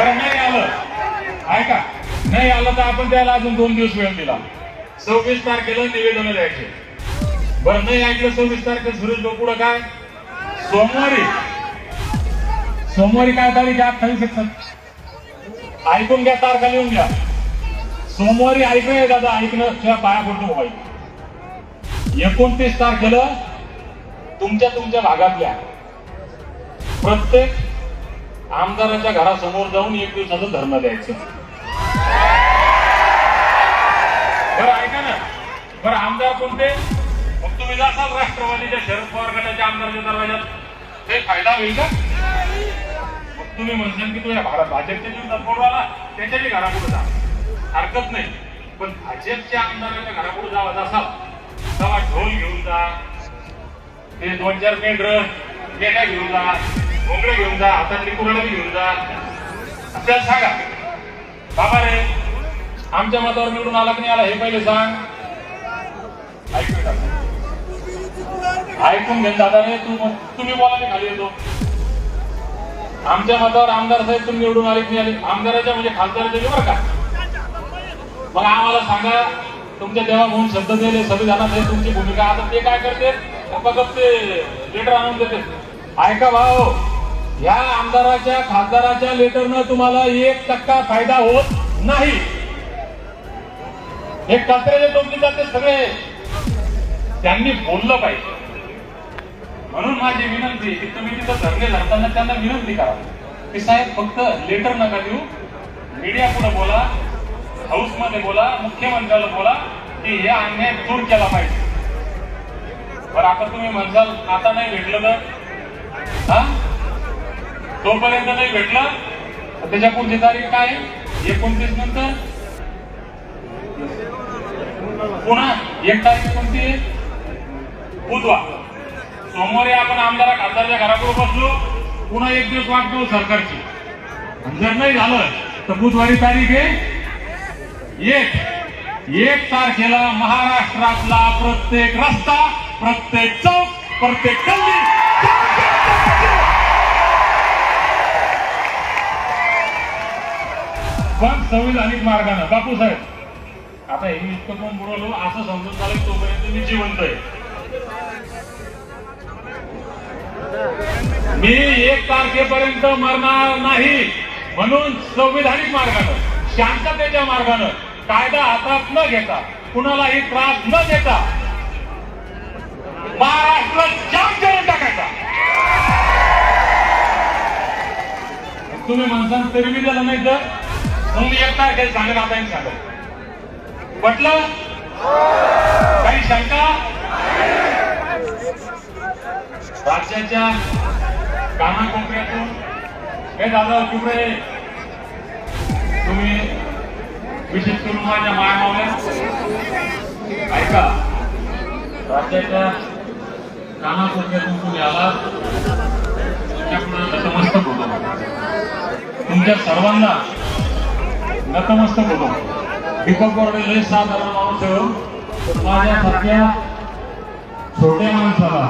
बरं नाही आलं. ऐका नाही आलं तर आपण त्याला अजून दोन दिवस वेळ दिला. सव्वीस तारखेला निवेदन द्यायचे. बरं नाही ऐकलं सव्वीस तारखेला सुरेश भाऊ पुढं काय? सोमवारी. सोमवारी काय तारीख आहे? अठ्ठावीस एकसष्ट ऐकून घ्या तारखा लिहून घ्या. सोमवारी ऐकणं आहे दादा ऐकणं किंवा पाया पडतो मोबाईल. एकोणतीस तारखेला तुमच्या तुमच्या भागातल्या प्रत्येक आमदाराच्या घरासमोर जाऊन एक दिवसाचं धरणं द्यायचं. बरं ऐका ना. बरं आमदार कोणते? मग तुम्ही जासाल राष्ट्रवादीच्या शरद पवार गटाच्या आमदाराच्या दरवाजात ते फायदा होईल का? मग तुम्ही म्हणसान की तुझ्या भारत भाजपच्या जीवनात फोड आला त्याच्याही घरापुढे जा. हरकत नाही. पण भाजपच्या आमदाराच्या घरापुढे जावा असाल तेव्हा ढोल घेऊन जा. ते दोन चार मेंढर पेट्या घेऊन जा. घोंगडे घेऊन जा हातातली कुरडे घेऊन जा. आपल्याला सांगा बाबा रे आमच्या मतावर निवडून आला की नाही आला हे पहिले सांग. ऐकून घेऊन दादा रे तू तुम्ही बोला मी खाली येतो. आमच्या मतावर आमदार साहेब तुम्ही निवडून आले की नाही आले? आमदाराच्या म्हणजे खासदाराच्या बरं का? मग आम्हाला सांगा तुमच्या तेव्हा म्हणून शब्द दिले संविधानात हे तुमची भूमिका. आता ते काय करते? फक्त ते लेटर आणून देते. ऐका भाऊ या आमदाराच्या खासदाराच्या लेटरनं तुम्हाला एक टक्का फायदा होत नाही. हे कचऱ्याचे टोपली जाते सगळे. त्यांनी बोललं पाहिजे. म्हणून माझी विनंती की तुम्ही तिथं धरणे धरताना त्यांना विनंती करा. की साहेब फक्त लेटर नका देऊ. मीडिया पुढे बोला हाऊसमध्ये बोला मुख्यमंत्र्याला बोला की हे अन्याय दूर केला पाहिजे. बरं आता तुम्ही म्हणसाल आता नाही भेटलं तर? हा? तोपर्यंत नाही भेटलं. त्याच्या पुढची तारीख काय एकोणतीस नंतर? पुन्हा एक तारीख कोणती बुधवार. सोमवारी आपण आमदार खासदारच्या घराकडे बसलो. पुन्हा एक दिवस वाट पाहू सरकारची जर नाही झालं तर बुधवारी तारीख आहे एक. एक तारखेला महाराष्ट्रातला प्रत्येक रस्ता प्रत्येक चौक प्रत्येक गल्ली पण संविधानिक मार्गानं. बापू साहेब आता हे मी इतकं पण बुडवलो असं समजून झालं तोपर्यंत मी जिवंत आहे. मी एक तारखेपर्यंत मरणार नाही म्हणून संविधानिक मार्गानं शांततेच्या मार्गानं कायदा हातात न घेता कुणालाही त्रास न देता महाराष्ट्र जाम करून टाकायचा. तुम्ही माणसांना तरी मी दिलं नाही तर तुम्ही मी एक तारखेला चांगलं आता एक सांगेन. पटलं काही शंका? राज्याच्या कानाकोपऱ्यातून हे दादा कुठे तुम्ही विशेष करून माझ्या मायमावल्या ऐका राज्याच्या कानाकोपऱ्यातून तुम्ही आला तुमच्यापुढे नतमस्तक होतो तुमच्या सर्वांना नतमस्तक होतो दीपक बोर्डे लय साधारण माणूस माझ्यासारख्या छोट्या माणसाला.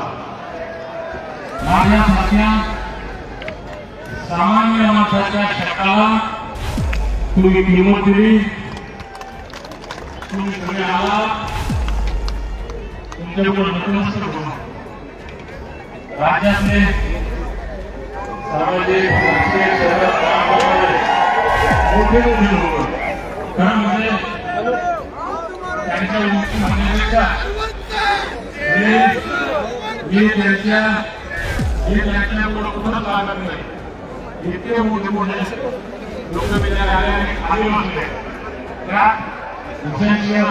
माझ्यासारख्या सामान्य माणसाच्या शब्दाला तुम्ही किंमत दिली. तुम्ही सगळे आला. तुमच्याकडून नतमस्तक होतो राज्यातले सामाजिक मोठे मोठे लोक खरं म्हणजे त्यांच्या उंची म्हणण्यापेक्षा मी मी त्यांच्या मी त्यांच्या पुढं कुठंच लागत नाही. इतके मोठे मोठे लोक विचार आले आणि त्या आले